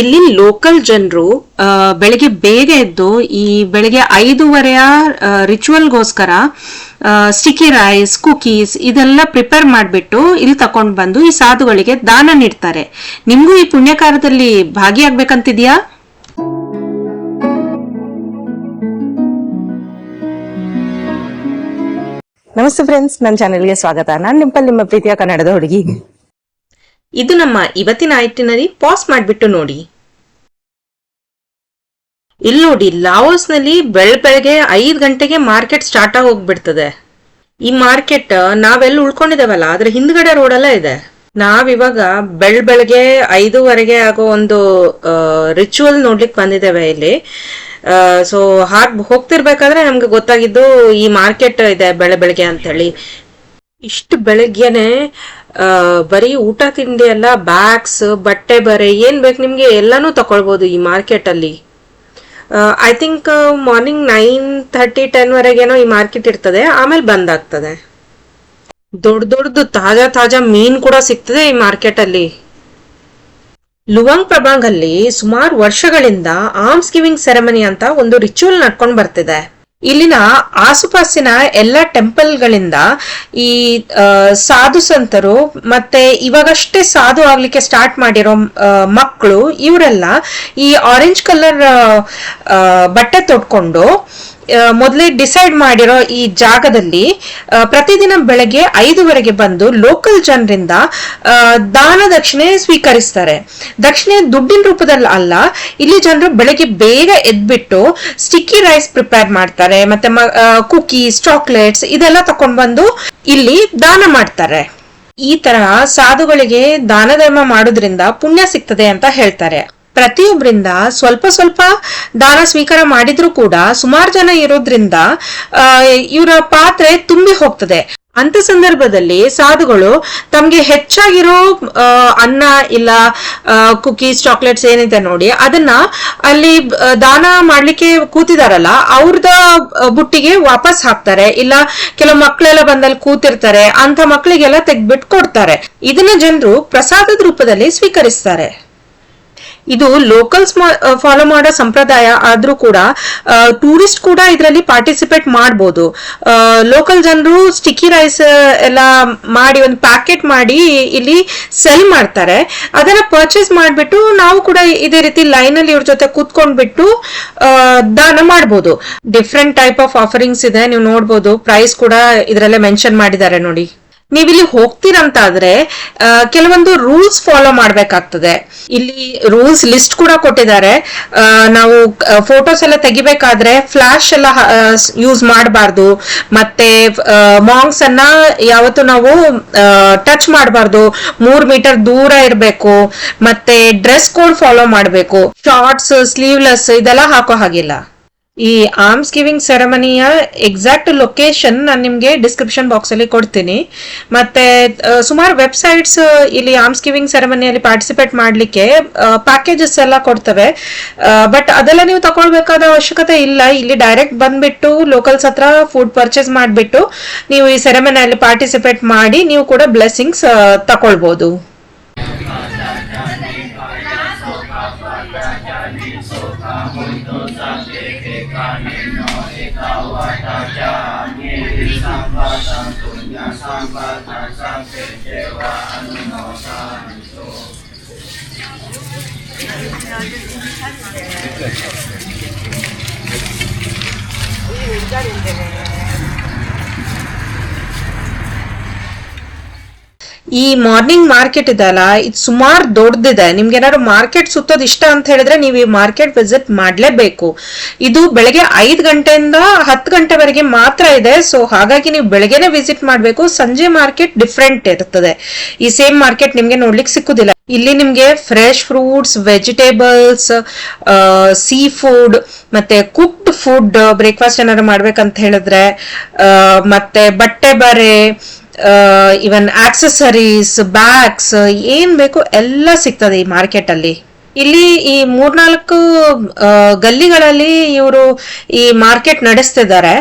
ಇಲ್ಲಿ ಲೋಕಲ್ ಜನರು ಬೆಳಿಗ್ಗೆ ಬೇಗ ಎದ್ದು ಈ ಬೆಳಿಗ್ಗೆ ಐದೂವರೆಯ ರಿಚುವಲ್ಗೋಸ್ಕರ ಸ್ಟಿಕ್ಕಿ ರೈಸ್ ಕುಕೀಸ್ ಇದೆಲ್ಲ ಪ್ರಿಪೇರ್ ಮಾಡಿಬಿಟ್ಟು ಇಲ್ಲಿ ತಕೊಂಡು ಬಂದು ಈ ಸಾಧುಗಳಿಗೆ ದಾನ ನೀಡ್ತಾರೆ. ನಿಮ್ಗೂ ಈ ಪುಣ್ಯಕಾರದಲ್ಲಿ ಭಾಗಿಯಾಗ್ಬೇಕಂತಿದ್ಯಾ? ನಮಸ್ತೆ ಫ್ರೆಂಡ್ಸ್ ನನ್ನ ಚಾನೆಲ್ಗೆ ಸ್ವಾಗತ. ನಾನು ನಿಮ್ಮಲ್ಲಿ ನಿಮ್ಮ ಪ್ರೀತಿಯ ಕನ್ನಡದ ಹುಡುಗಿ. ಇದು ನಮ್ಮ ಇವತ್ತಿನ ಐಟಿನರಿ ಪಾಸ್ ಮಾಡಿಬಿಟ್ಟು ನೋಡಿ. ಇಲ್ಲಿ ನೋಡಿ ಲಾವೋಸ್ನಲ್ಲಿ ಬೆಳ ಬೆಳಗ್ಗೆ ಐದು ಗಂಟೆಗೆ ಮಾರ್ಕೆಟ್ ಸ್ಟಾರ್ಟ್ ಆಗಿ ಹೋಗ್ಬಿಡ್ತದೆ ಈ ಮಾರ್ಕೆಟ್ ನಾವೆಲ್ಲ ಉಳ್ಕೊಂಡಿದ್ದೇವಲ್ಲ ಅದ್ರ ಹಿಂದ್ಗಡೆ ರೋಡೆಲ್ಲ ಇದೆ. ನಾವಿವಾಗ ಬೆಳ್ ಬೆಳಗ್ಗೆ ಐದೂವರೆಗೆ ಆಗೋ ಒಂದು ರಿಚುವಲ್ ನೋಡ್ಲಿಕ್ಕೆ ಬಂದಿದ್ದೇವೆ ಇಲ್ಲಿ. ಸೊ ಹಾಕ್ ಹೋಗ್ತಿರ್ಬೇಕಾದ್ರೆ ನಮ್ಗೆ ಗೊತ್ತಾಗಿದ್ದು ಈ ಮಾರ್ಕೆಟ್ ಇದೆ ಬೆಳೆ ಬೆಳಗ್ಗೆ ಅಂತೇಳಿ. ಇಷ್ಟು ಬೆಳಗ್ಗೆನೆ ಬರೀ ಊಟ ತಿಂಡಿ ಅಲ್ಲ ಬ್ಯಾಗ್ಸ್ ಬಟ್ಟೆ ಬರೆ, ಏನ್ ಬೇಕು ನಿಮ್ಗೆ ಎಲ್ಲಾನು ತಕೊಳ್ಬೋದು ಈ ಮಾರ್ಕೆಟ್ ಅಲ್ಲಿ I think morning nine thirty ten ವರೆಗೇನೋ ಈ ಮಾರ್ಕೆಟ್ ಇರ್ತದೆ, ಆಮೇಲೆ ಬಂದ್ ಆಗ್ತದೆ ದೊಡ್ಡ ದೊಡ್ಡದು ತಾಜಾ ತಾಜಾ ಮೀನ್ ಕೂಡ ಸಿಗ್ತದೆ ಈ ಮಾರ್ಕೆಟ್ ಅಲ್ಲಿ ಲುವಾಂಗ್ ಪ್ರಭಾಂಗ್ ಅಲ್ಲಿ ಸುಮಾರು ವರ್ಷಗಳಿಂದ ಆರ್ಮ್ಸ್ ಗಿವಿಂಗ್ ಸೆರೆಮನಿ ಅಂತ ಒಂದು ರಿಚುವಲ್ ನಡ್ಕೊಂಡು ಬರ್ತಿದೆ. ಇಲ್ಲಿನ ಆಸುಪಾಸಿನ ಎಲ್ಲ ಟೆಂಪಲ್ಗಳಿಂದ ಈ ಸಾಧು ಸಂತರು ಮತ್ತೆ ಇವಾಗಷ್ಟೇ ಸಾಧು ಆಗ್ಲಿಕ್ಕೆ ಸ್ಟಾರ್ಟ್ ಮಾಡಿರೋ ಮಕ್ಕಳು ಇವರೆಲ್ಲ ಈ ಆರೆಂಜ್ ಕಲರ್ ಬಟ್ಟೆ ತೊಟ್ಕೊಂಡು ಆ, ಮೊದಲೇ ಡಿಸೈಡ್ ಮಾಡಿರೋ ಈ ಜಾಗದಲ್ಲಿ ಪ್ರತಿದಿನ ಬೆಳಗ್ಗೆ ಐದುವರೆಗೆ ಬಂದು ಲೋಕಲ್ ಜನರಿಂದ ದಾನ ದಕ್ಷಿಣೆ ಸ್ವೀಕರಿಸ್ತಾರೆ. ದಕ್ಷಿಣೆ ದುಡ್ಡಿನ ರೂಪದಲ್ಲಿ ಅಲ್ಲ, ಇಲ್ಲಿ ಜನರು ಬೆಳಗ್ಗೆ ಬೇಗ ಎದ್ಬಿಟ್ಟು ಸ್ಟಿಕ್ಕಿ ರೈಸ್ ಪ್ರಿಪೇರ್ ಮಾಡ್ತಾರೆ, ಮತ್ತೆ ಕುಕೀಸ್ ಚಾಕ್ಲೇಟ್ಸ್ ಇದೆಲ್ಲ ತಕೊಂಡ್ ಬಂದು ಇಲ್ಲಿ ದಾನ ಮಾಡ್ತಾರೆ. ಈ ತರ ಸಾಧುಗಳಿಗೆ ದಾನ ಧರ್ಮ ಮಾಡೋದ್ರಿಂದ ಪುಣ್ಯ ಸಿಗ್ತದೆ ಅಂತ ಹೇಳ್ತಾರೆ. ಪ್ರತಿಯೊಬ್ಬರಿಂದ ಸ್ವಲ್ಪ ಸ್ವಲ್ಪ ದಾನ ಸ್ವೀಕಾರ ಮಾಡಿದ್ರು ಕೂಡ ಸುಮಾರು ಜನ ಇರೋದ್ರಿಂದ ಇವರ ಪಾತ್ರೆ ತುಂಬಿ ಹೋಗ್ತದೆ. ಅಂತ ಸಂದರ್ಭದಲ್ಲಿ ಸಾಧುಗಳು ತಮ್ಗೆ ಹೆಚ್ಚಾಗಿರೋ ಅನ್ನ ಇಲ್ಲ ಕುಕೀಸ್ ಚಾಕ್ಲೇಟ್ಸ್ ಏನಿದೆ ನೋಡಿ, ಅದನ್ನ ಅಲ್ಲಿ ದಾನ ಮಾಡ್ಲಿಕ್ಕೆ ಕೂತಿದಾರಲ್ಲ, ಅವ್ರದ ಬುಟ್ಟಿಗೆ ವಾಪಸ್ ಹಾಕ್ತಾರೆ. ಇಲ್ಲ, ಕೆಲವು ಮಕ್ಕಳೆಲ್ಲ ಬಂದಲ್ಲಿ ಕೂತಿರ್ತಾರೆ ಅಂತ ಮಕ್ಕಳಿಗೆಲ್ಲ ತೆಗ್ದ್ಬಿಟ್ಟು ಕೊಡ್ತಾರೆ ಇದನ್ನ ಜನರು ಪ್ರಸಾದದ ರೂಪದಲ್ಲಿ ಸ್ವೀಕರಿಸ್ತಾರೆ. ಇದು ಲೋಕಲ್ಸ್ ಫಾಲೋ ಮಾಡೋ ಸಂಪ್ರದಾಯ ಆದ್ರೂ ಕೂಡ ಟೂರಿಸ್ಟ್ ಕೂಡ ಇದರಲ್ಲಿ ಪಾರ್ಟಿಸಿಪೇಟ್ ಮಾಡ್ಬೋದು. ಲೋಕಲ್ ಜನರು ಸ್ಟಿಕ್ಕಿ ರೈಸ್ ಎಲ್ಲ ಮಾಡಿ ಒಂದು ಪ್ಯಾಕೆಟ್ ಮಾಡಿ ಇಲ್ಲಿ ಸೆಲ್ ಮಾಡ್ತಾರೆ. ಅದನ್ನ ಪರ್ಚೇಸ್ ಮಾಡಿಬಿಟ್ಟು ನಾವು ಕೂಡ ಇದೇ ರೀತಿ ಲೈನ್ ಅಲ್ಲಿ ಇವ್ರ ಜೊತೆ ಕೂತ್ಕೊಂಡ್ಬಿಟ್ಟು ಆ, ದಾನ ಮಾಡ್ಬೋದು. ಡಿಫ್ರೆಂಟ್ ಟೈಪ್ ಆಫ್ ಆಫರಿಂಗ್ಸ್ ಇದೆ ನೀವು ನೋಡ್ಬೋದು. ಪ್ರೈಸ್ ಕೂಡ ಇದರಲ್ಲೇ ಮೆನ್ಷನ್ ಮಾಡಿದ್ದಾರೆ ನೋಡಿ. ನೀವಿಲ್ಲಿ ಹೋಗ್ತೀರಂತಾದ್ರೆ ಕೆಲವೊಂದು ರೂಲ್ಸ್ ಫಾಲೋ ಮಾಡ್ಬೇಕಾಗ್ತದೆ. ಇಲ್ಲಿ ರೂಲ್ಸ್ ಲಿಸ್ಟ್ ಕೂಡ ಕೊಟ್ಟಿದ್ದಾರೆ. ನಾವು ಫೋಟೋಸ್ ಎಲ್ಲ ತೆಗಿಬೇಕಾದ್ರೆ ಫ್ಲಾಶ್ ಎಲ್ಲ ಯೂಸ್ ಮಾಡಬಾರ್ದು. ಮತ್ತೆ ಮಾಂಗ್ಸ್ ಅನ್ನ ಯಾವತ್ತು ನಾವು ಟಚ್ ಮಾಡಬಾರ್ದು. ಮೂರ್ ಮೀಟರ್ ದೂರ ಇರಬೇಕು. ಮತ್ತೆ ಡ್ರೆಸ್ ಕೋಡ್ ಫಾಲೋ ಮಾಡಬೇಕು. ಶಾರ್ಟ್ಸ್ ಸ್ಲೀವ್ಲೆಸ್ ಇದೆಲ್ಲ ಹಾಕೋ ಹಾಗಿಲ್ಲ. ಈ ಆರ್ಮ್ಸ್ ಗಿವಿಂಗ್ ಸೆರೆಮನಿಯ ಎಕ್ಸಾಕ್ಟ್ ಲೊಕೇಶನ್ ನಾನು ನಿಮಗೆ ಡಿಸ್ಕ್ರಿಪ್ಷನ್ ಬಾಕ್ಸ್ ಅಲ್ಲಿ ಕೊಡ್ತೀನಿ. ಮತ್ತೆ ಸುಮಾರು ವೆಬ್ಸೈಟ್ಸ್ ಇಲ್ಲಿ ಆರ್ಮ್ಸ್ ಗಿವಿಂಗ್ ಸೆರೆಮನಿಯಲ್ಲಿ ಪಾರ್ಟಿಸಿಪೇಟ್ ಮಾಡಲಿಕ್ಕೆ ಪ್ಯಾಕೇಜಸ್ ಎಲ್ಲ ಕೊಡ್ತವೆ. ಬಟ್ ಅದೆಲ್ಲ ನೀವು ತಗೊಳ್ಬೇಕಾದ ಅವಶ್ಯಕತೆ ಇಲ್ಲ. ಇಲ್ಲಿ ಡೈರೆಕ್ಟ್ ಬಂದ್ಬಿಟ್ಟು ಲೋಕಲ್ಸ್ ಹತ್ರ ಫುಡ್ ಪರ್ಚೇಸ್ ಮಾಡಿಬಿಟ್ಟು, ನೀವು ಈ ಸೆರೆಮನಿಯಲ್ಲಿ ಪಾರ್ಟಿಸಿಪೇಟ್ ಮಾಡಿ, ನೀವು ಕೂಡ ಬ್ಲೆಸ್ಸಿಂಗ್ಸ್ สังสุญญาสังปัฏฐานสังเปเทวะอนุโมทานิโตいいお茶でね。ಈ ಮಾರ್ನಿಂಗ್ ಮಾರ್ಕೆಟ್ ಇದೆಯಲ್ಲ ಇದು ಸುಮಾರು ದೊಡ್ಡದಿದೆ. ನಿಮ್ಗೆ ಏನಾದ್ರು ಮಾರ್ಕೆಟ್ ಸುತ್ತೋದು ಇಷ್ಟ ಅಂತ ಹೇಳಿದ್ರೆ ನೀವು ಈ ಮಾರ್ಕೆಟ್ ವಿಸಿಟ್ ಮಾಡಲೇಬೇಕು. ಇದು ಬೆಳಗ್ಗೆ ಐದು ಗಂಟೆಯಿಂದ ಹತ್ತು ಗಂಟೆವರೆಗೆ ಮಾತ್ರ ಇದೆ. ಸೊ ಹಾಗಾಗಿ ನೀವು ಬೆಳಗ್ಗೆನೆ ವಿಸಿಟ್ ಮಾಡಬೇಕು. ಸಂಜೆ ಮಾರ್ಕೆಟ್ ಡಿಫ್ರೆಂಟ್ ಇರ್ತದೆ. ಈ ಸೇಮ್ ಮಾರ್ಕೆಟ್ ನಿಮ್ಗೆ ನೋಡ್ಲಿಕ್ಕೆ ಸಿಕ್ಕುದಿಲ್ಲ. ಇಲ್ಲಿ ನಿಮ್ಗೆ fresh fruits vegetables seafood ಮತ್ತೆ ಕುಕ್ಡ್ ಫುಡ್ ಬ್ರೇಕ್ಫಾಸ್ಟ್ ಏನಾದ್ರು ಮಾಡ್ಬೇಕಂತ ಹೇಳಿದ್ರೆ ಮತ್ತೆ ಬಟ್ಟೆ ಬರೆ ಇವನ್ ಆಕ್ಸೆಸರೀಸ್ ಬ್ಯಾಗ್ಸ್ ಏನ್ ಬೇಕು ಎಲ್ಲ ಸಿಗ್ತದೆ ಈ ಮಾರ್ಕೆಟ್ ಅಲ್ಲಿ. ಇಲ್ಲಿ ಈ ಮೂರ್ನಾಲ್ಕು ಗಲ್ಲಿಗಳಲ್ಲಿ ಇವರು ಈ ಮಾರ್ಕೆಟ್ ನಡೆಸ್ತಿದ್ದಾರೆ.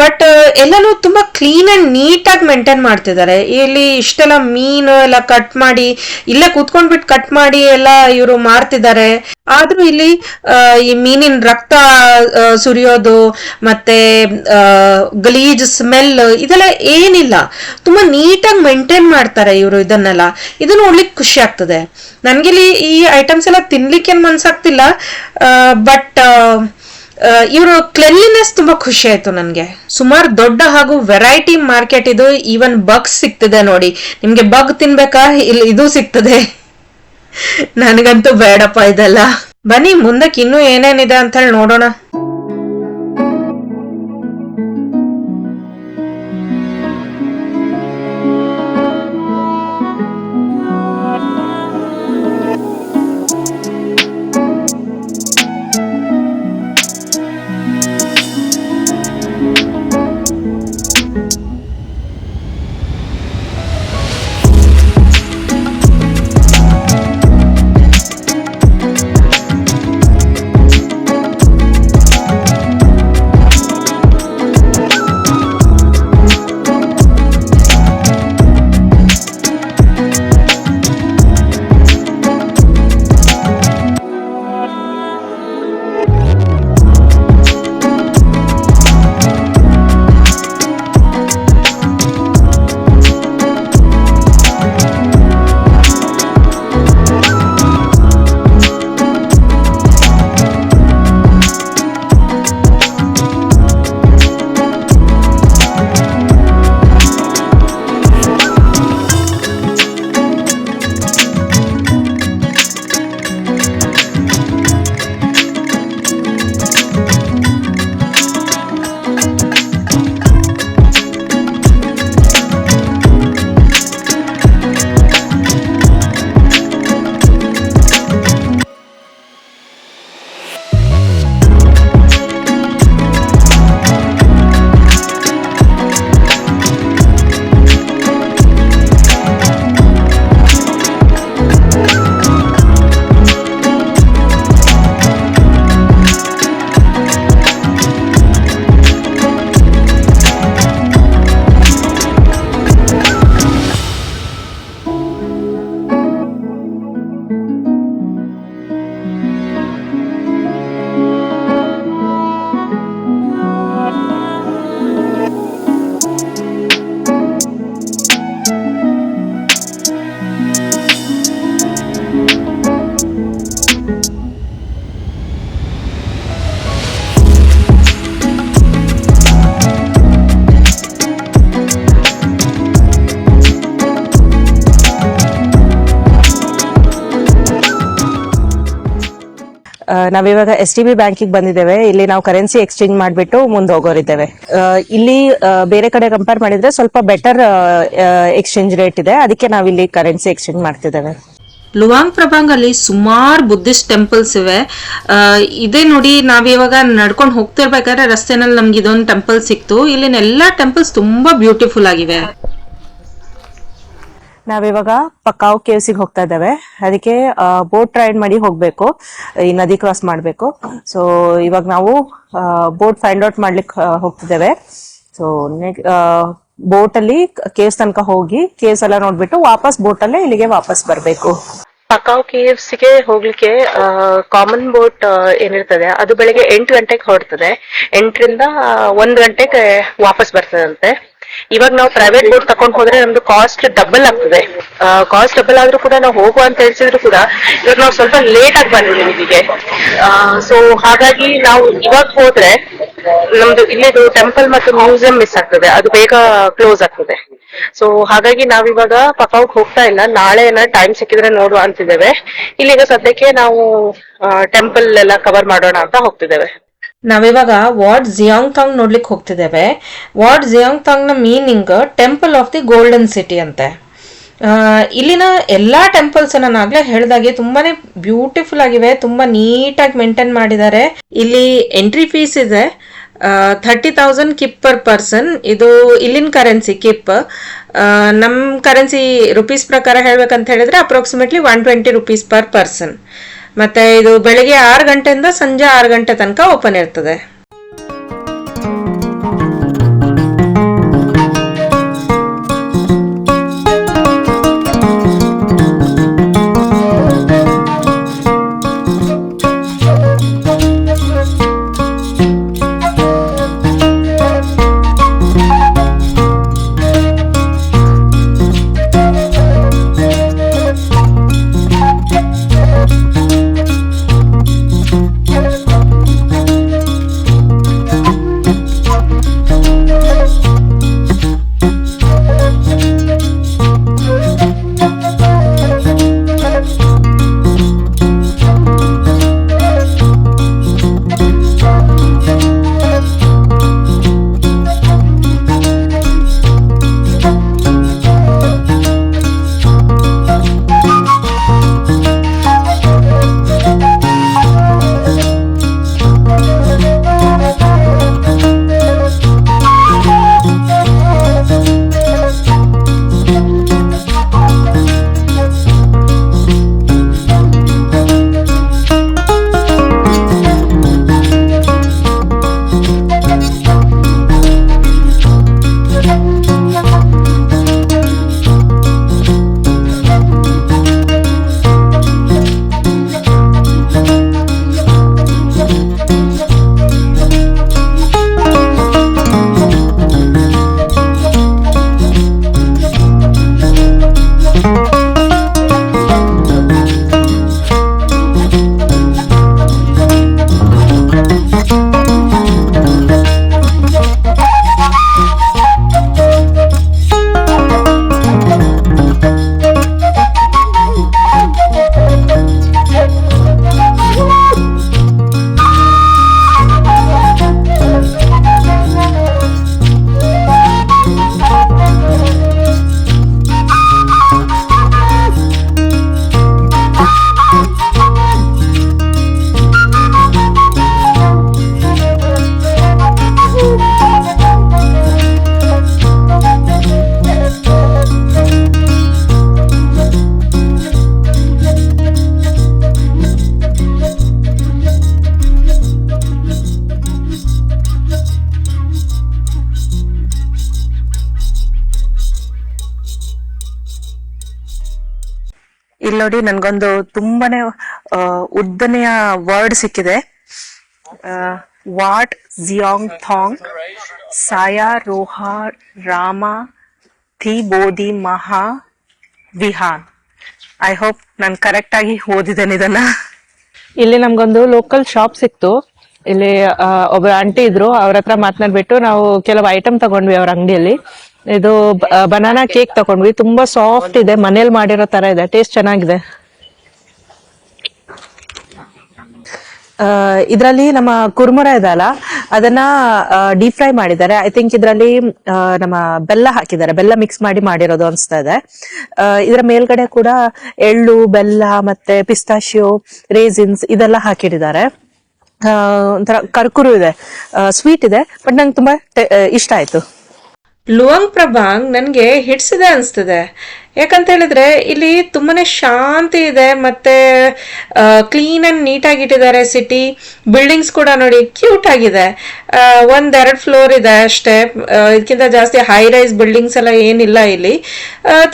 ಬಟ್ ಎಲ್ಲನೂ ತುಂಬಾ ಕ್ಲೀನ್ ಅಂಡ್ ನೀಟಾಗಿ ಮೇಂಟೈನ್ ಮಾಡ್ತಿದ್ದಾರೆ. ಇಲ್ಲಿ ಇಷ್ಟೆಲ್ಲ ಮೀನು ಎಲ್ಲ ಕಟ್ ಮಾಡಿ, ಇಲ್ಲೇ ಕೂತ್ಕೊಂಡ್ಬಿಟ್ಟು ಕಟ್ ಮಾಡಿ ಎಲ್ಲ ಇವರು ಮಾರ್ತಿದ್ದಾರೆ. ಆದ್ರೂ ಇಲ್ಲಿ ಈ ಮೀನಿನ ರಕ್ತ ಸುರಿಯೋದು, ಮತ್ತೆ ಗಲೀಜ್ ಸ್ಮೆಲ್ ಇದೆಲ್ಲ ಏನಿಲ್ಲ. ತುಂಬಾ ನೀಟಾಗಿ ಮೇಂಟೈನ್ ಮಾಡ್ತಾರೆ ಇವರು ಇದನ್ನೆಲ್ಲ. ಇದು ನೋಡ್ಲಿಕ್ಕೆ ಖುಷಿ ಆಗ್ತದೆ. ನನಗೆ ಇಲ್ಲಿ ಈ ಐಟಮ್ಸ್ ಎಲ್ಲ ತಿನ್ಲಿಕ್ಕೆ ಮನ್ಸಾಗ್ತಿಲ್ಲ. ಬಟ್ ಇವರು ಕ್ಲೆನ್ಲಿನೆಸ್ ತುಂಬಾ ಖುಷಿ ಆಯ್ತು ನನಗೆ. ಸುಮಾರು ದೊಡ್ಡ ಹಾಗೂ ವೆರೈಟಿ ಮಾರ್ಕೆಟ್ ಇದು ಈವನ್ ಬಗ್ ಸಿಗ್ತದೆ ನೋಡಿ. ನಿಮ್ಗೆ ಬಗ್ ತಿನ್ಬೇಕಾ? ಇಲ್ಲಿ, ಇದು ಸಿಗ್ತದೆ. ನನಗಂತೂ ಬೇಡಪ್ಪ ಇದೆಲ್ಲ. ಬನ್ನಿ, ಮುಂದಕ್ಕೆ ಇನ್ನೂ ಏನೇನಿದೆ ಅಂತ ಹೇಳಿ ನೋಡೋಣ. ನಾವಿವಾಗ ಎಸ್ ಟಿ ಬಿ ಬ್ಯಾಂಕಿಗೆ ಬಂದಿದ್ದೇವೆ. ಇಲ್ಲಿ ನಾವು ಕರೆನ್ಸಿ ಎಕ್ಸ್ಚೇಂಜ್ ಮಾಡಿಬಿಟ್ಟು ಮುಂದೆ ಹೋಗೋರಿದ್ದೇವೆ. ಇಲ್ಲಿ ಬೇರೆ ಕಡೆ ಕಂಪೇರ್ ಮಾಡಿದ್ರೆ ಸ್ವಲ್ಪ ಬೆಟರ್ ಎಕ್ಸ್ಚೇಂಜ್ ರೇಟ್ ಇದೆ. ಅದಕ್ಕೆ ನಾವಿಲ್ಲಿ ಕರೆನ್ಸಿ ಎಕ್ಸ್ಚೇಂಜ್ ಮಾಡ್ತಿದ್ದೇವೆ. ಲುವಾಂಗ್ ಪ್ರಭಾಂಗ್ ಅಲ್ಲಿ ಸುಮಾರು ಬುದ್ಧಿಸ್ಟ್ ಟೆಂಪಲ್ಸ್ ಇವೆ. ಇದೇ ನೋಡಿ ನಾವಿವಾಗ ನಡ್ಕೊಂಡು ಹೋಗ್ತಿರ್ಬೇಕಾದ್ರೆ ರಸ್ತೆನಲ್ಲಿ ನಮ್ಗೆ ಇದೊಂದು ಟೆಂಪಲ್ ಸಿಕ್ತು. ಇಲ್ಲಿನ ಎಲ್ಲಾ ಟೆಂಪಲ್ಸ್ ತುಂಬಾ ಬ್ಯೂಟಿಫುಲ್ ಆಗಿವೆ. ನಾವಿವಾಗ ಪಕಾವ್ ಕೇವ್ಸಿಗೆ ಹೋಗ್ತಾ ಇದ್ದೇವೆ. ಅದಕ್ಕೆ ಬೋಟ್ ರೈಡ್ ಮಾಡಿ ಹೋಗ್ಬೇಕು. ಈ ನದಿ ಕ್ರಾಸ್ ಮಾಡಬೇಕು. ಸೊ ಇವಾಗ ನಾವು ಬೋಟ್ ಫೈಂಡ್ ಔಟ್ ಮಾಡ್ಲಿಕ್ಕೆ ಹೋಗ್ತಿದ್ದೇವೆ. ಸೊ ಬೋಟ್ ಅಲ್ಲಿ ಕೇವ್ಸ್ ತನಕ ಹೋಗಿ ಕೇವ್ಸ್ ಎಲ್ಲ ನೋಡ್ಬಿಟ್ಟು ವಾಪಸ್ ಬೋಟ್ ಅಲ್ಲೇ ಇಲ್ಲಿಗೆ ವಾಪಸ್ ಬರಬೇಕು. ಪಕಾವ್ ಕೇವ್ಸ್ಗೆ ಹೋಗ್ಲಿಕ್ಕೆ ಕಾಮನ್ ಬೋಟ್ ಏನಿರ್ತದೆ, ಅದು ಬೆಳಿಗ್ಗೆ ಎಂಟು ಗಂಟೆಗೆ ಹೊರಡ್ತದೆ. ಎಂಟರಿಂದ ಒಂದ್ ಗಂಟೆಗೆ ವಾಪಸ್ ಬರ್ತದಂತೆ. ಇವಾಗ ನಾವು ಪ್ರೈವೇಟ್ ಬೋಟ್ ತಕೊಂಡ್ ಹೋದ್ರೆ ನಮ್ದು ಕಾಸ್ಟ್ ಡಬಲ್ ಆಗ್ತದೆ. ಕಾಸ್ಟ್ ಡಬಲ್ ಆದ್ರೂ ಕೂಡ ನಾವು ಹೋಗುವ ಅಂತ ಹೇಳಿದ್ರು ಕೂಡ ಇವಾಗ ನಾವು ಸ್ವಲ್ಪ ಲೇಟ್ ಆಗಿ ಬಂದ್ವಿ ಇಲ್ಲಿಗೆ ಸೊ ಹಾಗಾಗಿ ನಾವು ಇವಾಗ ಹೋದ್ರೆ ನಮ್ದು ಇಲ್ಲಿದು ಟೆಂಪಲ್ ಮತ್ತು ಮ್ಯೂಸಿಯಂ ಮಿಸ್ ಆಗ್ತದೆ. ಅದು ಬೇಗ ಕ್ಲೋಸ್ ಆಗ್ತದೆ. ಸೊ ಹಾಗಾಗಿ ನಾವಿವಾಗ ಪಕಾವ್ ಹೋಗ್ತಾ ಇಲ್ಲ. ನಾಳೆ ಟೈಮ್ ಸಿಕ್ಕಿದ್ರೆ ನೋಡುವ ಅಂತಿದ್ದೇವೆ. ಇಲ್ಲಿಗ ಸದ್ಯಕ್ಕೆ ನಾವು ಟೆಂಪಲ್ ಎಲ್ಲ ಕವರ್ ಮಾಡೋಣ ಅಂತ ಹೋಗ್ತಿದ್ದೇವೆ. ನಾವಿವಾಗ ವಾರ್ಡ್ ಜಿಯಾಂಗ್ ತಾಂಗ್ ನೋಡ್ಲಿಕ್ಕೆ ಹೋಗ್ತಿದ್ದೇವೆ. Wat Xieng ತಾಂಗ್ನ meaning temple of the golden city ಅಂತೆ. ಇಲ್ಲಿನ ಎಲ್ಲಾ ಟೆಂಪಲ್ಸ್ ನಾನು ಆಗ್ಲೇ ಹೇಳ್ದಾಗೆ ತುಂಬಾನೇ ಬ್ಯೂಟಿಫುಲ್ ಆಗಿವೆ, ತುಂಬಾ ನೀಟಾಗಿ ಮೇಂಟೈನ್ ಮಾಡಿದ್ದಾರೆ. ಇಲ್ಲಿ ಎಂಟ್ರಿ ಫೀಸ್ ಇದೆ thirty thousand kip per person. ಇದು ಇಲ್ಲಿನ ಕರೆನ್ಸಿ ಕಿಪ್. ನಮ್ಮ ಕರೆನ್ಸಿ ರುಪೀಸ್ ಪ್ರಕಾರ ಹೇಳ್ಬೇಕಂತ ಹೇಳಿದ್ರೆ approximately one twenty rupees per person. ಮತ್ತೆ ಇದು ಬೆಳಿಗ್ಗೆ ಆರು ಗಂಟೆಯಿಂದ ಸಂಜೆ ಆರು ಗಂಟೆ ತನಕ ಓಪನ್ ಇರ್ತದೆ. ನೋಡಿ ನನ್ಗೊಂದು ತುಂಬಾನೇ ಉದ್ದನೆಯ ವರ್ಡ್ ಸಿಕ್ಕಿದೆ. Wat Xieng Thong, Saya Roha Rama Thi ಬೋಧಿ ಮಹಾ ವಿಹಾನ್. ಐ ಹೋಪ್ ನಾನು ಕರೆಕ್ಟ್ ಆಗಿ ಓದಿದ್ದೇನೆ ಇದನ್ನ. ಇಲ್ಲಿ ನಮ್ಗೊಂದು ಲೋಕಲ್ ಶಾಪ್ ಸಿಕ್ತು. ಇಲ್ಲಿ ಒಬ್ರು ಆಂಟಿ ಇದ್ರು, ಅವ್ರ ಹತ್ರ ಮಾತನಾಡ್ಬಿಟ್ಟು ನಾವು ಕೆಲವು ಐಟಮ್ ತಗೊಂಡ್ವಿ ಅವ್ರ ಅಂಗಡಿಯಲ್ಲಿ. ಇದು ಬನಾನಾ ಕೇಕ್ ತಗೊಂಡ್ವಿ ತುಂಬಾ ಸಾಫ್ಟ್ ಇದೆ. ಮನೇಲಿ ಮಾಡಿರೋ ತರ ಇದೆ. ಟೇಸ್ಟ್ ಚೆನ್ನಾಗಿದೆ. ಇದರಲ್ಲಿ ನಮ್ಮ ಕುರ್ಮುರ ಇದಲ್ಲ ಅದನ್ನ ಡೀಪ್ ಫ್ರೈ ಮಾಡಿದ್ದಾರೆ. ಐ ಥಿಂಕ್ ಇದರಲ್ಲಿ ನಮ್ಮ ಬೆಲ್ಲ ಹಾಕಿದ್ದಾರೆ. ಬೆಲ್ಲ ಮಿಕ್ಸ್ ಮಾಡಿ ಮಾಡಿರೋದು ಅನ್ಸ್ತಾ ಇದೆ. ಇದರ ಮೇಲ್ಗಡೆ ಕೂಡ ಎಳ್ಳು, ಬೆಲ್ಲ ಮತ್ತೆ ಪಿಸ್ತಾಶಿಯೋ ರೇಸಿನ್ಸ್ ಇದೆಲ್ಲ ಹಾಕಿಟ್ಟಿದ್ದಾರೆ. ಒಂಥರ ಕರ್ಕುರು ಇದೆ. ಸ್ವೀಟ್ ಇದೆ ಬಟ್ ನಂಗೆ ತುಂಬಾ ಇಷ್ಟ ಆಯ್ತು. ಲುವಂಗ್ ಪ್ರಭಾಂಗ್ ನನಗೆ ಹಿಡ್ಸಿದೆ ಅನಿಸ್ತದೆ. ಯಾಕಂತ ಹೇಳಿದ್ರೆ ಇಲ್ಲಿ ತುಂಬಾನೇ ಶಾಂತಿ ಇದೆ, ಮತ್ತೆ ಕ್ಲೀನ್ ಅಂಡ್ ನೀಟಾಗಿ ಇಟ್ಟಿದ್ದಾರೆ ಸಿಟಿ ಬಿಲ್ಡಿಂಗ್ಸ್ ಕೂಡ ನೋಡಿ ಕ್ಯೂಟ್ ಆಗಿದೆ. ಒಂದೆರಡು ಫ್ಲೋರ್ ಇದೆ ಅಷ್ಟೇ. ಇದಕ್ಕಿಂತ ಜಾಸ್ತಿ ಹೈ ರೈಸ್ ಬಿಲ್ಡಿಂಗ್ಸ್ ಎಲ್ಲ ಏನಿಲ್ಲ ಇಲ್ಲಿ.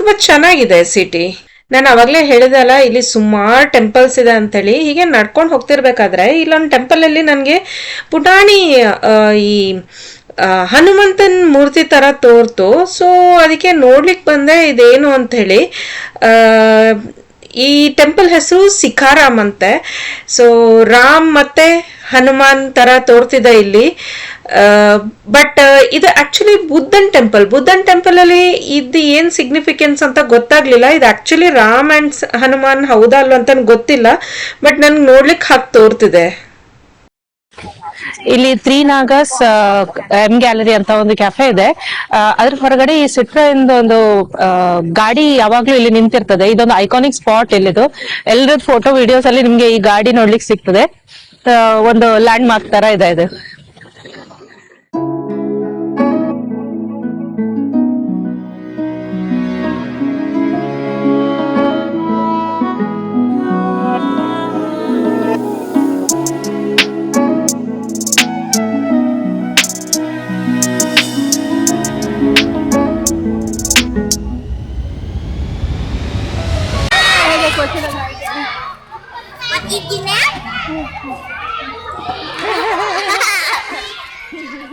ತುಂಬಾ ಚೆನ್ನಾಗಿದೆ ಸಿಟಿ ನಾನು ಅವಾಗಲೇ ಹೇಳಿದಲ್ಲ ಇಲ್ಲಿ ಸುಮಾರು ಟೆಂಪಲ್ಸ್ ಇದೆ ಅಂತೇಳಿ. ಹೀಗೆ ನಡ್ಕೊಂಡು ಹೋಗ್ತಿರ್ಬೇಕಾದ್ರೆ ಇಲ್ಲೊಂದು ಟೆಂಪಲಲ್ಲಿ ನನಗೆ ಪುಟಾಣಿ ಈ ಹನುಮಂತನ್ ಮೂರ್ತಿ ತರ ತೋರ್ತು. ಸೊ ಅದಕ್ಕೆ ನೋಡ್ಲಿಕ್ಕೆ ಬಂದೆ ಇದೇನು ಅಂತ ಹೇಳಿ ಈ ಟೆಂಪಲ್ ಹೆಸರು ಸಿಖಾರಾಮ್ ಅಂತೆ. ಸೊ ರಾಮ್ ಮತ್ತೆ ಹನುಮಾನ್ ತರ ತೋರ್ತಿದೆ ಇಲ್ಲಿ. ಬಟ್ ಇದು ಆಕ್ಚುಲಿ ಬುದ್ಧನ್ ಟೆಂಪಲ್ ಬುದ್ಧನ್ ಟೆಂಪಲ್ ಅಲ್ಲಿ ಇದು ಏನ್ ಸಿಗ್ನಿಫಿಕೆನ್ಸ್ ಅಂತ ಗೊತ್ತಾಗ್ಲಿಲ್ಲ. ಇದು ಆಕ್ಚುಲಿ ರಾಮ್ ಅಂಡ್ ಹನುಮಾನ್ ಹೌದಾ ಅಲ್ವಾ ಅಂತ ಗೊತ್ತಿಲ್ಲ. ಬಟ್ ನನ್ಗೆ ನೋಡ್ಲಿಕ್ಕೆ ಹಾಕಿ ತೋರ್ತಿದೆ. ಇಲ್ಲಿ ತ್ರೀ ನಾಗಸ್ ಎಂ ಗ್ಯಾಲರಿ ಅಂತ ಒಂದು ಕೆಫೆ ಇದೆ. ಅದ್ರ ಹೊರಗಡೆ ಈ ಸಿಟ್ರೋಯಿಂದ ಒಂದು ಗಾಡಿ ಯಾವಾಗ್ಲೂ ಇಲ್ಲಿ ನಿಂತಿರ್ತದೆ. ಇದೊಂದು ಐಕಾನಿಕ್ ಸ್ಪಾಟ್ ಇಲ್ಲಿದು. ಎಲ್ಲರದ್ದು ಫೋಟೋ ವಿಡಿಯೋಸ್ ಅಲ್ಲಿ ನಿಮ್ಗೆ ಈ ಗಾಡಿ ನೋಡ್ಲಿಕ್ಕೆ ಸಿಗ್ತದೆ. ಒಂದು ಲ್ಯಾಂಡ್ ಮಾರ್ಕ್ ತರ ಇದೆ ಇದು.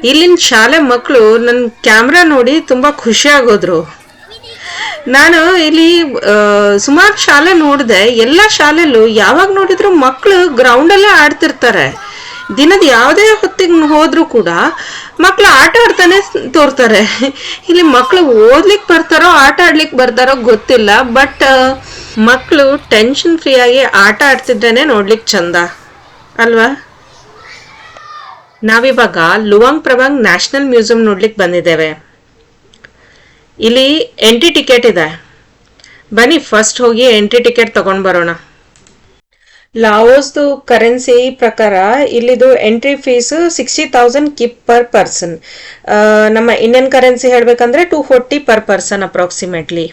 ಇಲ್ಲಿನ ಶಾಲೆ ಮಕ್ಕಳು ನನ್ನ ಕ್ಯಾಮ್ರಾ ನೋಡಿ ತುಂಬ ಖುಷಿಯಾಗೋದ್ರು ನಾನು ಇಲ್ಲಿ ಸುಮಾರು ಶಾಲೆ ನೋಡಿದೆ. ಎಲ್ಲ ಶಾಲೆಲ್ಲೂ ಯಾವಾಗ ನೋಡಿದ್ರು ಮಕ್ಕಳು ಗ್ರೌಂಡಲ್ಲೇ ಆಡ್ತಿರ್ತಾರೆ. ದಿನದ ಯಾವುದೇ ಹೊತ್ತಿಗೆ ಹೋದರೂ ಕೂಡ ಮಕ್ಕಳು ಆಟ ಆಡ್ತಾನೆ ತೋರ್ತಾರೆ. ಇಲ್ಲಿ ಮಕ್ಕಳು ಓದ್ಲಿಕ್ಕೆ ಬರ್ತಾರೋ, ಆಟ ಆಡ್ಲಿಕ್ಕೆ ಬರ್ತಾರೋ ಗೊತ್ತಿಲ್ಲ. ಬಟ್ ಮಕ್ಕಳು ಟೆನ್ಷನ್ ಫ್ರೀ ಆಗಿ ಆಟ ಆಡ್ತಿದ್ರೇನೆ ನೋಡ್ಲಿಕ್ಕೆ ಚಂದ. ಅಲ್ವಾ? ನಾವಿವಾಗ ಲುವಾಂಗ್ ಪ್ರಭಾಂಗ್ ನ್ಯಾಷನಲ್ ಮ್ಯೂಸಿಯಂ ನೋಡ್ಲಿಕ್ಕೆ ಬಂದಿದ್ದೇವೆ. ಇಲ್ಲಿ ಎಂಟ್ರಿ ಟಿಕೆಟ್ ಇದೆ. ಬನ್ನಿ ಫಸ್ಟ್ ಹೋಗಿ ಎಂಟ್ರಿ ಟಿಕೆಟ್ ತಗೊಂಡ್ ಬರೋಣ. ಲಾವೋಸ್ದು ಕರೆನ್ಸಿ ಪ್ರಕಾರ ಇಲ್ಲಿದು entry fees sixty thousand kip per person. ನಮ್ಮ ಇಂಡಿಯನ್ ಕರೆನ್ಸಿ ಹೇಳಬೇಕಂದ್ರೆ two forty per person approximately.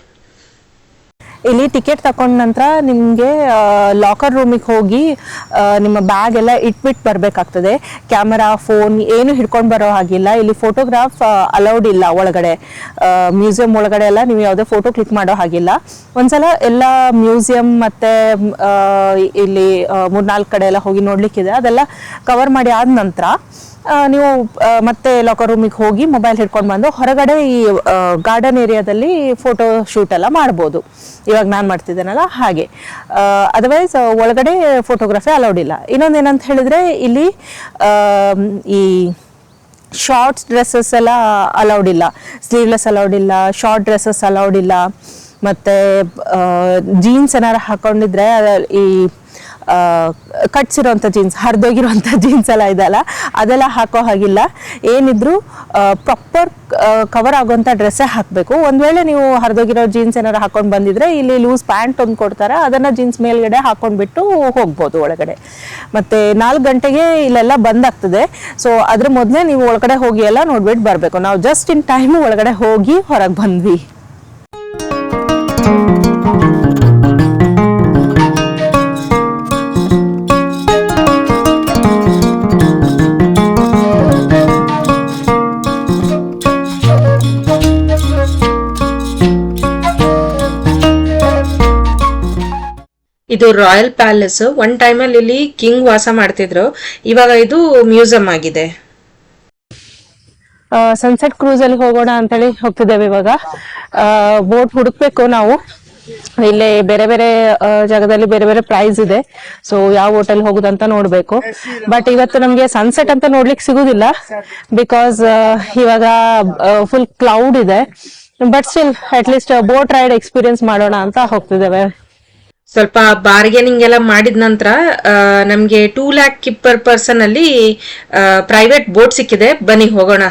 ಇಲ್ಲಿ ಟಿಕೆಟ್ ತಕೊಂಡ ನಂತರ ನಿಮಗೆ ಲಾಕರ್ ರೂಮಿಗೆ ಹೋಗಿ ನಿಮ್ಮ ಬ್ಯಾಗ್ ಎಲ್ಲ ಇಟ್ಬಿಟ್ಟು ಬರಬೇಕಾಗ್ತದೆ. ಕ್ಯಾಮರಾ ಫೋನ್ ಏನು ಹಿಡ್ಕೊಂಡು ಬರೋ ಹಾಗಿಲ್ಲ. ಇಲ್ಲಿ ಫೋಟೋಗ್ರಾಫ್ ಅಲೌಡ್ ಇಲ್ಲ ಒಳಗಡೆ. ಮ್ಯೂಸಿಯಂ ಒಳಗಡೆ ಎಲ್ಲ ನೀವು ಯಾವುದೇ ಫೋಟೋ ಕ್ಲಿಕ್ ಮಾಡೋ ಹಾಗಿಲ್ಲ. ಒಂದ್ಸಲ ಎಲ್ಲ ಮ್ಯೂಸಿಯಂ ಮತ್ತೆ ಇಲ್ಲಿ ಮೂರ್ನಾಲ್ಕು ಕಡೆ ಎಲ್ಲ ಹೋಗಿ ನೋಡಲಿಕ್ಕಿದೆ. ಅದೆಲ್ಲ ಕವರ್ ಮಾಡಿ ಆದ ನಂತರ ನೀವು ಮತ್ತೆ ಲಾಕರ್ ರೂಮಿಗೆ ಹೋಗಿ ಮೊಬೈಲ್ ಹಿಡ್ಕೊಂಡು ಬಂದು ಹೊರಗಡೆ ಈ ಗಾರ್ಡನ್ ಏರಿಯಾದಲ್ಲಿ ಫೋಟೋ ಶೂಟ್ ಎಲ್ಲ ಮಾಡ್ಬೋದು. ಇವಾಗ ನಾನು ಮಾಡ್ತಿದ್ದೇನಲ್ಲ ಹಾಗೆ. ಅದರ್ವೈಸ್ ಒಳಗಡೆ ಫೋಟೋಗ್ರಫಿ ಅಲೌಡ್ ಇಲ್ಲ. ಇನ್ನೊಂದು ಏನಂತ ಹೇಳಿದ್ರೆ ಇಲ್ಲಿ ಈ ಶಾರ್ಟ್ಸ್ ಡ್ರೆಸ್ಸಸ್ ಎಲ್ಲ ಅಲೌಡ್ ಇಲ್ಲ. ಸ್ಲೀವ್ಲೆಸ್ ಅಲೌಡ್ ಇಲ್ಲ ಶಾರ್ಟ್ ಡ್ರೆಸ್ಸಸ್ ಅಲೌಡ್ ಇಲ್ಲ. ಮತ್ತೆ ಜೀನ್ಸ್ ಏನಾರು ಹಾಕೊಂಡಿದ್ರೆ ಈ ಕಟ್ಸಿರೋಂಥ ಜೀನ್ಸ್ ಹರಿದೋಗಿರೋಂಥ ಜೀನ್ಸ್ ಎಲ್ಲ ಇದೆಲ್ಲ ಅದೆಲ್ಲ ಹಾಕೋ ಹಾಗಿಲ್ಲ. ಏನಿದ್ರು ಪ್ರಾಪರ್ ಕವರ್ ಆಗೋಂಥ ಡ್ರೆಸ್ಸೇ ಹಾಕಬೇಕು. ಒಂದು ವೇಳೆ ನೀವು ಹರಿದೋಗಿರೋ ಜೀನ್ಸ್ ಏನಾರು ಹಾಕೊಂಡು ಬಂದಿದ್ರೆ, ಇಲ್ಲಿ ಲೂಸ್ ಪ್ಯಾಂಟ್ ಒಂದು ಕೊಡ್ತಾರೆ, ಅದನ್ನು ಜೀನ್ಸ್ ಮೇಲ್ಗಡೆ ಹಾಕೊಂಡ್ಬಿಟ್ಟು ಹೋಗ್ಬೋದು ಒಳಗಡೆ. ಮತ್ತು ನಾಲ್ಕು ಗಂಟೆಗೆ ಇಲ್ಲೆಲ್ಲ ಬಂದಾಗ್ತದೆ. ಸೊ ಅದ್ರ ಮೊದಲೇ ನೀವು ಒಳಗಡೆ ಹೋಗಿ ಎಲ್ಲ ನೋಡ್ಬಿಟ್ಟು ಬರಬೇಕು. ನಾವು ಜಸ್ಟ್ ಇನ್ ಟೈಮು ಒಳಗಡೆ ಹೋಗಿ ಹೊರಗೆ ಬಂದ್ವಿ. ಇದು ರಾಯಲ್ ಪ್ಯಾಲೇಸ್ ಒನ್ ಟೈಮಲ್ಲಿ ಇಲ್ಲಿ ಕಿಂಗ್ ವಾಸ ಮಾಡ್ತಿದ್ರು. ಇವಾಗ ಇದು ಮ್ಯೂಸಿಯಂ ಆಗಿದೆ. ಸನ್ಸೆಟ್ ಕ್ರೂಸ್ ಅಲ್ಲಿ ಹೋಗೋಣ ಅಂತೇಳಿ ಹೋಗ್ತಿದ್ದೇವೆ ಇವಾಗ. ಬೋಟ್ ಹುಡುಕ್ಬೇಕು ನಾವು. ಇಲ್ಲಿ ಬೇರೆ ಬೇರೆ ಜಾಗದಲ್ಲಿ ಬೇರೆ ಬೇರೆ ಪ್ರೈಸ್ ಇದೆ. ಸೊ ಯಾವ ಹೋಟೆಲ್ ಹೋಗುದಂತ ನೋಡ್ಬೇಕು. ಬಟ್ ಇವತ್ತು ನಮ್ಗೆ ಸನ್ಸೆಟ್ ಅಂತ ನೋಡ್ಲಿಕ್ಕೆ ಸಿಗುದಿಲ್ಲ. ಬಿಕಾಸ್ ಇವಾಗ ಫುಲ್ ಕ್ಲೌಡ್ ಇದೆ. But still at least boat ride experience ಮಾಡೋಣ ಅಂತ ಹೋಗ್ತಿದ್ದೇವೆ. ಸ್ವಲ್ಪ ಬಾರ್ಗೇನಿಂಗ್ ಎಲ್ಲ ಮಾಡಿದ ನಂತರ ನಮಗೆ two lakh kip per person ಅಲ್ಲಿ ಪ್ರೈವೇಟ್ ಬೋಟ್ ಸಿಕ್ಕಿದೆ. ಬನ್ನಿ ಹೋಗೋಣ.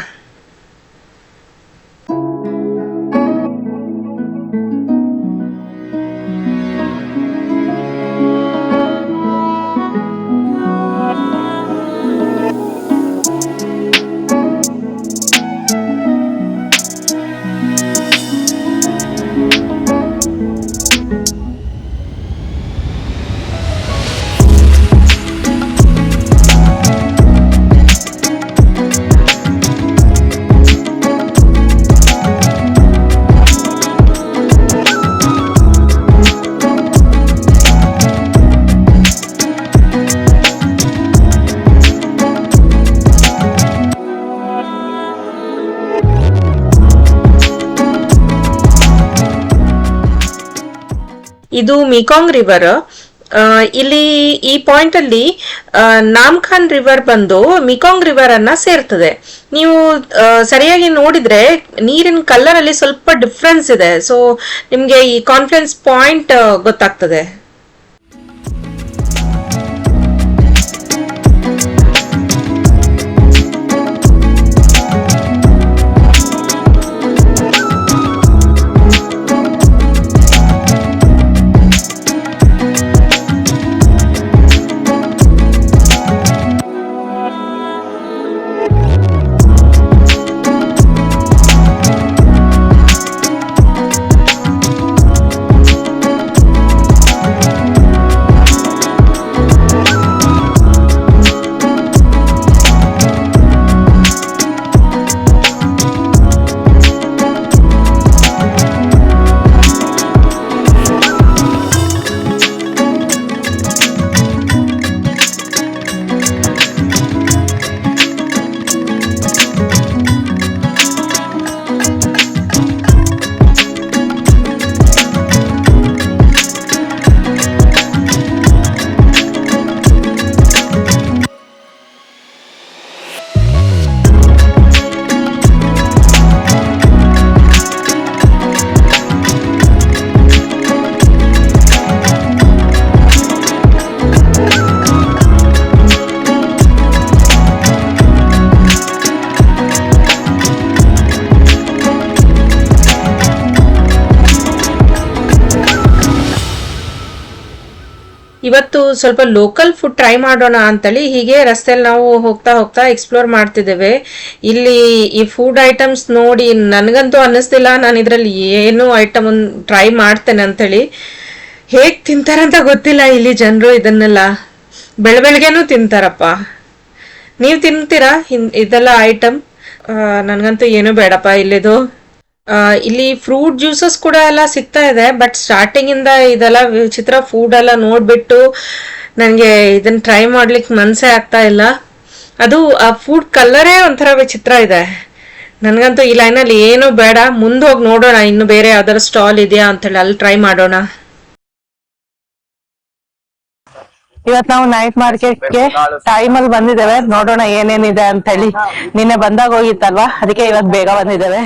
ಇದು ಮಿಕಾಂಗ್ ರಿವರ್ ಇಲ್ಲಿ ಈ ಪಾಯಿಂಟ್ ಅಲ್ಲಿ ನಾಮ್ಖಾನ್ ರಿವರ್ ಬಂದು ಮಿಕಾಂಗ್ ರಿವರ್ ಅನ್ನ ಸೇರ್ತದೆ. ನೀವು ಸರಿಯಾಗಿ ನೋಡಿದ್ರೆ ನೀರಿನ ಕಲರ್ ಅಲ್ಲಿ ಸ್ವಲ್ಪ ಡಿಫ್ರೆನ್ಸ್ ಇದೆ. ಸೊ ನಿಮ್ಗೆ ಈ ಕಾನ್ಫಿಡೆನ್ಸ್ ಪಾಯಿಂಟ್ ಗೊತ್ತಾಗ್ತದೆ. ಸ್ವಲ್ಪ ಲೋಕಲ್ ಫುಡ್ ಟ್ರೈ ಮಾಡೋಣ ಅಂತೇಳಿ ಹೀಗೆ ರಸ್ತೆಯಲ್ಲಿ ನಾವು ಹೋಗ್ತಾ ಹೋಗ್ತಾ ಎಕ್ಸ್ಪ್ಲೋರ್ ಮಾಡ್ತಿದ್ದೇವೆ. ಇಲ್ಲಿ ಈ ಫುಡ್ ಐಟಮ್ಸ್ ನೋಡಿ ನನಗಂತೂ ಅನ್ನಿಸ್ತಿಲ್ಲ. ನಾನು ಇದರಲ್ಲಿ ಏನು ಐಟಮ್ ಟ್ರೈ ಮಾಡ್ತೇನೆ ಅಂತೇಳಿ. ಹೇಗೆ ತಿಂತಾರಂತ ಗೊತ್ತಿಲ್ಲ ಇಲ್ಲಿ ಜನರು ಇದನ್ನೆಲ್ಲ. ಬೆಳ ಬೆಳಗ್ಗೆನೂ ತಿಂತಾರಪ್ಪ. ನೀವು ತಿಂತೀರಾ? ಇದೆಲ್ಲ ಐಟಮ್ ನನಗಂತೂ ಏನೂ ಬೇಡಪ್ಪ ಇಲ್ಲಿದು. ಇಲ್ಲಿ ಫ್ರೂಟ್ ಜ್ಯೂಸಸ್ ಕೂಡ ಎಲ್ಲ ಸಿಗ್ತಾ ಇದೆ ಬಟ್ ಸ್ಟಾರ್ಟಿಂಗ್ ಇಂದ ಇದೆಲ್ಲ ವಿಚಿತ್ರ ಫುಡ್ ಎಲ್ಲ ನೋಡ್ಬಿಟ್ಟು ನನಗೆ ಇದನ್ನ ಟ್ರೈ ಮಾಡ್ಲಿಕ್ಕೆ ಮನ್ಸೇ ಆಗ್ತಾ ಇಲ್ಲ. ಅದು, ಆ ಫುಡ್ ಕಲರೇ ಒಂಥರ ವಿಚಿತ್ರ ಇದೆ. ನನಗಂತೂ ಈ ಲೈನಲ್ಲಿ ಏನೂ ಬೇಡ, ಮುಂದೆ ಹೋಗಿ ನೋಡೋಣ, ಇನ್ನು ಬೇರೆ ಯಾವ್ದಾರ ಸ್ಟಾಲ್ ಇದೆಯಾ ಅಂತೇಳಿ ಅಲ್ಲಿ ಟ್ರೈ ಮಾಡೋಣ. ಇವತ್ ನಾವು ನೈಟ್ ಮಾರ್ಕೆಟ್ಗೆ ಟೈಮ್ ಅಲ್ಲಿ ಬಂದಿದ್ದೇವೆ, ನೋಡೋಣ ಏನೇನಿದೆ ಅಂತ ಹೇಳಿ. ನಿನ್ನೆ ಬಂದಾಗ ಹೋಗಿತ್ತಲ್ವಾ? ಅದಕ್ಕೆ ಇವತ್ ಬೇಗ ಬಂದಿದ್ದೇವೆ.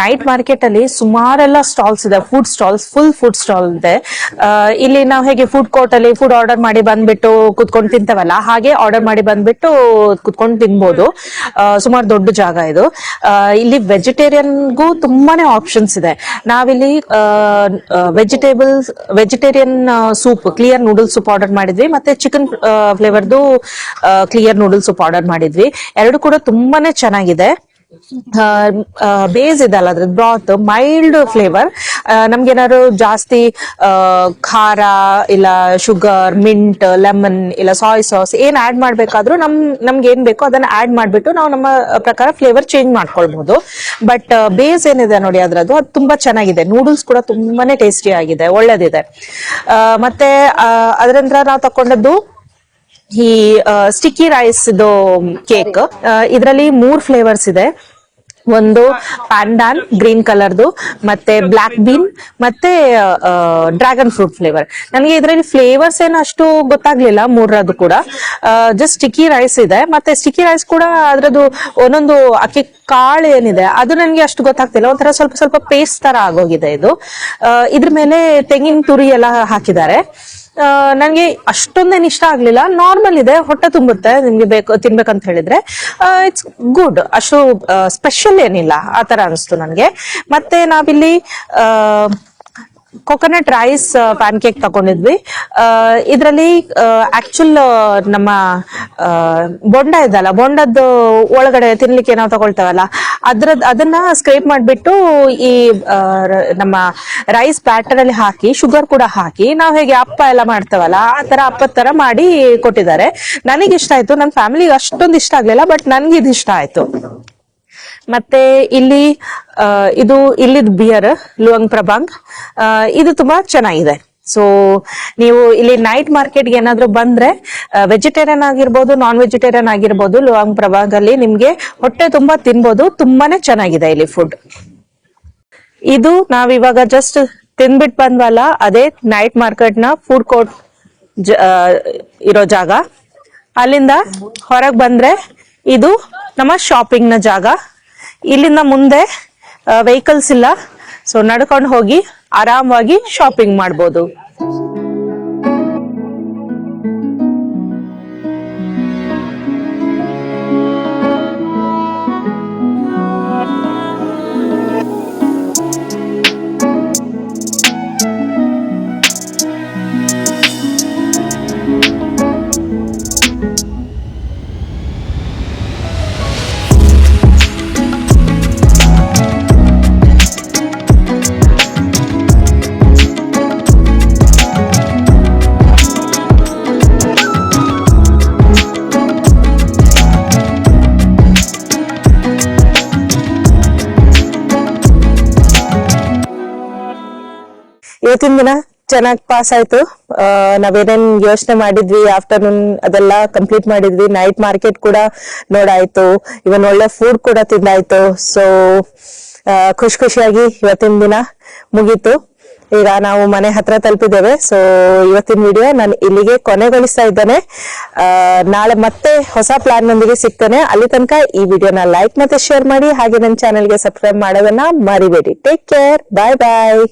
ನೈಟ್ ಮಾರ್ಕೆಟ್ ಅಲ್ಲಿ ಸುಮಾರೆಲ್ಲ ಸ್ಟಾಲ್ಸ್ ಇದೆ food stalls full food stall ಇದೆ. ಇಲ್ಲಿ ನಾವು ಹೇಗೆ ಫುಡ್ ಕೋರ್ಟ್ ಅಲ್ಲಿ ಫುಡ್ ಆರ್ಡರ್ ಮಾಡಿ ಬಂದ್ಬಿಟ್ಟು ಕುತ್ಕೊಂಡು ತಿಂತವಲ್ಲ, ಹಾಗೆ ಆರ್ಡರ್ ಮಾಡಿ ಬಂದ್ಬಿಟ್ಟು ಕುತ್ಕೊಂಡು ತಿನ್ಬೋದು. ಸುಮಾರು ದೊಡ್ಡ ಜಾಗ ಇದು. ಇಲ್ಲಿ ವೆಜಿಟೇರಿಯನ್ಗೂ ತುಂಬಾನೇ ಆಪ್ಷನ್ಸ್ ಇದೆ. ನಾವಿಲ್ಲಿ vegetables vegetarian soup clear noodles soup order ಮಾಡಿದ್ವಿ, ಮತ್ತೆ ಚಿಕನ್ ಫ್ಲೇವರ್ದು ಕ್ಲಿಯರ್ ನೂಡಲ್ಸ್ ಸೂಪ್ ಆರ್ಡರ್ ಮಾಡಿದ್ವಿ. ಎರಡು ಕೂಡ ತುಂಬಾನೇ ಚೆನ್ನಾಗಿದೆ. ಬೇಸ್ ಇದಲ್ಲ ಅದ್ರ ಬ್ರಾತ್ ಮೈಲ್ಡ್ ಫ್ಲೇವರ್ ನಮ್ಗೇನಾದ್ರು ಜಾಸ್ತಿ ಖಾರ ಇಲ್ಲ ಶುಗರ್ ಮಿಂಟ್ ಲೆಮನ್ ಇಲ್ಲ ಸಾಯ್ ಸಾಸ್ ಏನ್ ಆಡ್ ಮಾಡ್ಬೇಕಾದ್ರೂ ನಮ್ ನಮ್ಗೆ ಏನ್ ಬೇಕೋ ಅದನ್ನ ಆಡ್ ಮಾಡ್ಬಿಟ್ಟು ನಾವು ನಮ್ಮ ಪ್ರಕಾರ ಫ್ಲೇವರ್ ಚೇಂಜ್ ಮಾಡ್ಕೊಳ್ಬಹುದು ಬಟ್ ಬೇಸ್ ಏನಿದೆ ನೋಡಿ ಅದ್ರದ್ದು, ಅದು ತುಂಬಾ ಚೆನ್ನಾಗಿದೆ. ನೂಡಲ್ಸ್ ಕೂಡ ತುಂಬಾನೇ ಟೇಸ್ಟಿ ಆಗಿದೆ. ಒಳ್ಳೇದಿದೆ. ಮತ್ತೆ ಅದರಿಂದ ನಾವು ತಕೊಂಡದ್ದು ಈ ಸ್ಟಿಕ್ಕಿ ರೈಸ್ ಕೇಕ್ ಇದರಲ್ಲಿ ಮೂರ್ ಫ್ಲೇವರ್ಸ್ ಇದೆ. ಒಂದು ಪ್ಯಾಂಡಾನ್ ಗ್ರೀನ್ ಕಲರ್ದು ಮತ್ತೆ ಬ್ಲಾಕ್ ಬೀನ್ ಮತ್ತೆ ಡ್ರ್ಯಾಗನ್ ಫ್ರೂಟ್ ಫ್ಲೇವರ್ ನನಗೆ ಇದರಲ್ಲಿ ಫ್ಲೇವರ್ಸ್ ಏನು ಅಷ್ಟು ಗೊತ್ತಾಗ್ಲಿಲ್ಲ ಮೂರದ್ದು ಕೂಡ. ಜಸ್ಟ್ ಸ್ಟಿಕ್ಕಿ ರೈಸ್ ಇದೆ. ಮತ್ತೆ ಸ್ಟಿಕ್ಕಿ ರೈಸ್ ಕೂಡ ಅದರದ್ದು ಒಂದೊಂದು ಅಕ್ಕಿ ಕಾಳು ಏನಿದೆ, ಅದು ನನಗೆ ಅಷ್ಟು ಗೊತ್ತಾಗ್ತಿಲ್ಲ. ಒಂಥರ ಸ್ವಲ್ಪ ಸ್ವಲ್ಪ ಪೇಸ್ಟ್ ತರ ಆಗೋಗಿದೆ ಇದು. ಇದ್ರ ಮೇಲೆ ತೆಂಗಿನ ತುರಿ ಎಲ್ಲ ಹಾಕಿದ್ದಾರೆ. ನನಗೆ ಅಷ್ಟೊಂದೇನು ಇಷ್ಟ ಆಗ್ಲಿಲ್ಲ. ನಾರ್ಮಲ್ ಇದೆ, ಹೊಟ್ಟೆ ತುಂಬುತ್ತೆ, ನಿಮ್ಗೆ ಬೇಕು, ತಿನ್ಬೇಕಂತ ಹೇಳಿದ್ರೆ. ಇಟ್ಸ್ ಗುಡ್ ಅಷ್ಟು ಸ್ಪೆಷಲ್ ಏನಿಲ್ಲ, ಆ ತರ ಅನಿಸ್ತು ನನಗೆ. ಮತ್ತೆ ನಾವಿಲ್ಲಿ ಕೊಕೊನಟ್ ರೈಸ್ ಪ್ಯಾನ್ ಕೇಕ್ ತಗೊಂಡಿದ್ವಿ. ಇದರಲ್ಲಿ ಆಕ್ಚುಲ್ ನಮ್ಮ ಬೊಂಡ ಇದಲ್ಲ ಬೊಂಡದ್ದು ಒಳಗಡೆ ತಿನ್ಲಿಕ್ಕೆ ನಾವು ತಗೊಳ್ತೇವಲ್ಲ ಅದ್ರದ್ ಅದನ್ನ ಸ್ಕ್ರೇಪ್ ಮಾಡ್ಬಿಟ್ಟು ಈ ನಮ್ಮ ರೈಸ್ ಬ್ಯಾಟರ್ ಅಲ್ಲಿ ಹಾಕಿ ಶುಗರ್ ಕೂಡ ಹಾಕಿ, ನಾವು ಹೇಗೆ ಅಪ್ಪ ಎಲ್ಲ ಮಾಡ್ತೇವಲ್ಲ, ಆ ತರ ಅಪ್ಪ ತರ ಮಾಡಿ ಕೊಟ್ಟಿದ್ದಾರೆ. ನನಗೆ ಇಷ್ಟ ಆಯ್ತು ನನ್ನ ಫ್ಯಾಮಿಲಿಗೆ ಅಷ್ಟೊಂದು ಇಷ್ಟ ಆಗ್ಲಿಲ್ಲ ಬಟ್ ನನ್ಗೆ ಇದು ಇಷ್ಟ ಆಯ್ತು. ಮತ್ತೆ ಇಲ್ಲಿ ಇದು, ಇಲ್ಲಿದ್ ಬಿಯರ್ ಲುವಂಗ್ ಪ್ರಭಾಂಗ್ ಇದು ತುಂಬಾ ಚೆನ್ನಾಗಿದೆ. ಸೊ ನೀವು ಇಲ್ಲಿ ನೈಟ್ ಮಾರ್ಕೆಟ್ಗೆ ಏನಾದ್ರು ಬಂದ್ರೆ ವೆಜಿಟೇರಿಯನ್ ಆಗಿರ್ಬೋದು ನಾನ್ ವೆಜಿಟೇರಿಯನ್ ಆಗಿರ್ಬೋದು ಲುವಾಂಗ್ ಪ್ರಭಾಗ್ ಅಲ್ಲಿ ನಿಮ್ಗೆ ಹೊಟ್ಟೆ ತುಂಬಾ ತಿನ್ಬೋದು, ತುಂಬಾನೇ ಚೆನ್ನಾಗಿದೆ ಇಲ್ಲಿ ಫುಡ್ ಇದು ನಾವಿವಾಗ ಜಸ್ಟ್ ತಿನ್ಬಿಟ್ ಬಂದ್ವಲ್ಲ, ಅದೇ ನೈಟ್ ಮಾರ್ಕೆಟ್ನ ಫುಡ್ ಕೋರ್ಟ್ ಇರೋ ಜಾಗ. ಅಲ್ಲಿಂದ ಹೊರಗ್ ಬಂದ್ರೆ ಇದು ನಮ್ಮ ಶಾಪಿಂಗ್ನ ಜಾಗ. ಇಲ್ಲಿಂದ ಮುಂದೆ ವೆಹಿಕಲ್ಸ್ ಇಲ್ಲ. ಸೊ ನಡ್ಕೊಂಡು ಹೋಗಿ ಆರಾಮವಾಗಿ ಶಾಪಿಂಗ್ ಮಾಡ್ಬೋದು. ಇವತ್ತಿನ ದಿನ ಚೆನ್ನಾಗಿ ಪಾಸ್ ಆಯ್ತು. ನಾವೇನೇನ್ ಯೋಚನೆ ಮಾಡಿದ್ವಿ ಆಫ್ಟರ್ನೂನ್ ಅದೆಲ್ಲ ಕಂಪ್ಲೀಟ್ ಮಾಡಿದ್ವಿ. ನೈಟ್ ಮಾರ್ಕೆಟ್ ಕೂಡ ನೋಡಾಯ್ತು. ಇವನ್ ಒಳ್ಳೆ ಫುಡ್ ಕೂಡ ತಿಂದಾಯ್ತು. ಸೊ ಖುಷಿ ಖುಷಿಯಾಗಿ ಇವತ್ತಿನ ದಿನ ಮುಗೀತು. ಈಗ ನಾವು ಮನೆ ಹತ್ರ ತಲುಪಿದ್ದೇವೆ. ಸೊ ಇವತ್ತಿನ ವಿಡಿಯೋ ನಾನು ಇಲ್ಲಿಗೆ ಕೊನೆಗೊಳಿಸ್ತಾ ಇದ್ದೇನೆ. ನಾಳೆ ಮತ್ತೆ ಹೊಸ ಪ್ಲಾನ್ ನೊಂದಿಗೆ ಸಿಗ್ತೇನೆ. ಅಲ್ಲಿ ತನಕ ಈ ವಿಡಿಯೋನ ಲೈಕ್ ಮತ್ತೆ ಶೇರ್ ಮಾಡಿ. ಹಾಗೆ ನನ್ನ ಚಾನೆಲ್ಗೆ ಸಬ್ಸ್ಕ್ರೈಬ್ ಮಾಡೋದನ್ನ ಮರಿಬೇಡಿ. ಟೇಕ್ ಕೇರ್ ಬಾಯ್ ಬಾಯ್